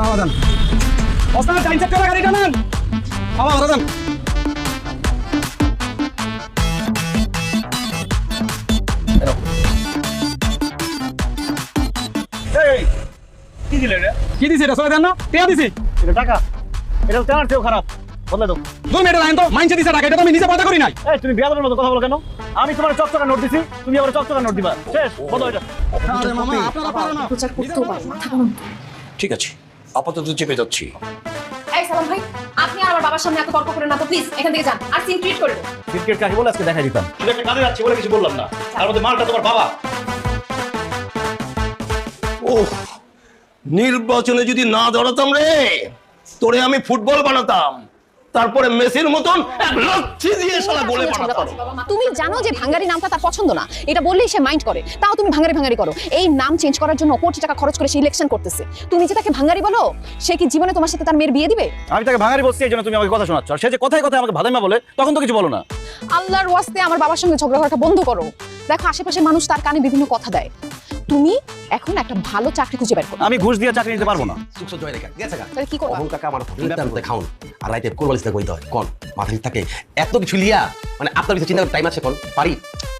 সমাধান ওস্তাদ time check করে গাড়ি টানান সমাধান এই কি দিলে রে? কি দিছি এটা সবাই দেন না? টিয়া দিছি। এটা টাকা। এটা তো চেয়েও খারাপ। বদলে দাও। দুই মিনিট লাইন তো মাইন্সে দিছে টাকা। এটা তো আমি নিজে পয়দা করি নাই। এই তুমি বিয়াদের মতো কথা বলো কেন? আমি তোমার চকচকা নোট দিছি। তুমি আবার চকচকা নোট দিবা। শেষ বলো এটা আরে মামা আপনারা না। ঠিক আছে। আপাতত চেপে যাচ্ছি। এই সালাম ভাই আপনি আর আমার বাবার সামনে এত তর্ক করেন না তো প্লিজ এখান থেকে যান আর সিন ক্রিয়েট করে ক্রিকেট কাকে বলে? আজকে দেখা দিতাম। একটা কাজে যাচ্ছি বলে কিছু বললাম না। তার মধ্যে মালটা তোমার বাবা। ওহ নির্বাচনে যদি না দাঁড়াতাম রে তোরে আমি ফুটবল বানাতাম। তারপরে মেসির মতন এক দিয়ে সারা গোলে তুমি জানো যে ভাঙ্গারি নামটা তার পছন্দ না। এটা বললেই সে মাইন্ড করে। তাও তুমি ভাঙ্গারি ভাঙ্গারি করো। এই নাম চেঞ্জ করার জন্য কোটি টাকা খরচ করে সে ইলেকশন করতেছে। তুমি যে তাকে ভাঙ্গারি বলো সে কি জীবনে তোমার সাথে তার মেয়ের বিয়ে দিবে? আমি তাকে ভাঙারি বলছি এই জন্য তুমি আমাকে কথা শোনাচ্ছ। আর সে যে কথায় কথায় আমাকে ভাদাইমা বলে তখন তো কিছু বলো না। আল্লাহর ওয়াস্তে আমার বাবার সঙ্গে ঝগড়া করাটা বন্ধ করো। দেখো আশেপাশে মানুষ তার কানে বিভিন্ন কথা দেয়। তুমি এখন একটা ভালো চাকরি খুঁজে বের করো। আমি ঘুষ দিয়ে চাকরি নিতে পারব না। সুখ জয় রেখা গেছে গা। তাহলে কি করব? অহং কাকা আমার খাউন আর রাইতে কোরবালিস থেকে কইতে হয়। কোন? মাথা ঠিক থাকে? এত কিছু লিয়া মানে আপনার কিছু চিন্তা টাইম আছে কোন? পারি?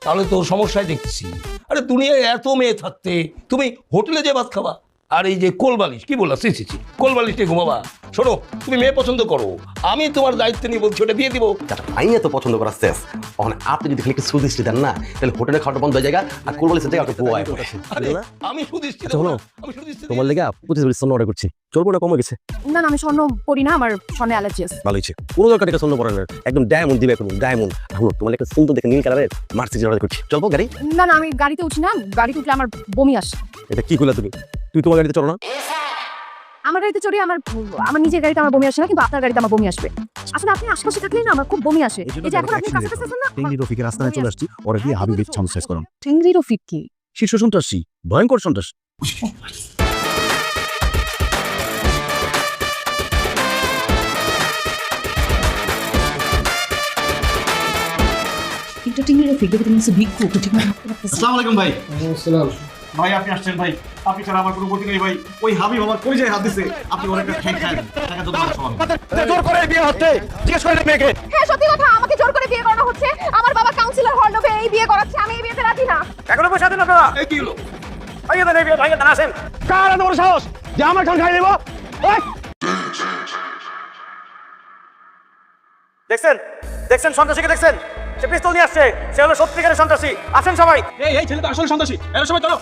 তাহলে তোর সমস্যায় দেখছি। আরে দুনিয়ায় এত মেয়ে থাকতে তুমি হোটেলে যে ভাত খাবা। আর এই যে কোলবালিশ কি বললা? সি সি সি। কোলবালিশ ঘুমাবা। শোনো তুমি মেয়ে পছন্দ করো। আমি তোমার দায়িত্ব নিয়ে বলছি ওটা বিয়ে দিব। যাটা আমি এত পছন্দ করার শেষ। ওখানে আপনি যদি খালি একটু সুদৃষ্টি দেন না তাহলে হোটেলে খাওয়াটা বন্ধ হয়ে যায় আর কোরবালিসের জায়গা একটু আমি সুদৃষ্টি আচ্ছা, দেবো হলো। না, আমি সুদৃষ্টি তোমার লেগে পঁচিশ ভরি স্বর্ণ অর্ডার করছি। চলবো না কমে গেছে? না না আমি স্বর্ণ পড়ি না আমার স্বর্ণে অ্যালার্জি আছে। ভালো হয়েছে। কোনো দরকার এটা স্বর্ণ পড়ানোর একদম ডায়মন্ড দিবে এখন ডায়মন্ড এখন তোমার একটা সুন্দর দেখে নীল কালারের মার্সিডিজ অর্ডার করছি। চলবো গাড়ি? না না আমি গাড়িতে উঠি না গাড়িতে উঠলে আমার বমি আসে। এটা কি করলে তুমি? তুই তোমার গাড়িতে চলো না। আমার গাড়িতে চড়ি আমার আমার নিজের গাড়িতে আমার বমি আসে না কিন্তু আপনার গাড়িতে আমার বমি আসবে। আসলে আপনি আশেপাশে থাকলেই না আমার খুব বমি আসে। এই যে এখন আপনি কাছাকাছি আছেন না টেঙ্গি রফিকের রাস্তায় চলে আসছি ওরা দিয়ে হাবিবের ছাউন্ড সাইজ করুন। টেংরি রফিক কি? শীর্ষ সন্ত্রাসী ভয়ঙ্কর সন্ত্রাসী। একটা টিংরি রফিক দেখে তুমি ভিক্ষু ঠিক না? আসসালামু আলাইকুম ভাই। ভাই আপনি আসছেন ভাই। আপনি ছাড়া আমার কোনো গতি নেই ভাই। ওই হাবিব আমার পরিচয় হাত দিছে। আপনি ওর একটা ঠ্যাং খান টাকা তো সমান। জোর করে বিয়ে হচ্ছে। জিজ্ঞেস করে মেয়েকে। হ্যাঁ সত্যি কথা আমাকে জোর করে বিয়ে করানো হচ্ছে। আমার বাবা কাউন্সিলর হল ডোবে এই বিয়ে করাচ্ছে। আমি এই বিয়েতে রাজি না। এখনও পয়সা দেন আপনারা? এই কি হলো? ভাইয়া দেন এই বিয়ে ভাইয়া দেন আসেন। কার এত বড় সাহস? যে আমার ঠান খাই দেবো? ওই দেখছেন? দেখছেন সন্ত্রাসীকে দেখছেন? সে পিস্তল নিয়ে আসছে সে হলো সত্যিকারের সন্ত্রাসী। আসেন সবাই। এই ছেলে তো আসলে সন্ত্রাসী। এর সময় চলো।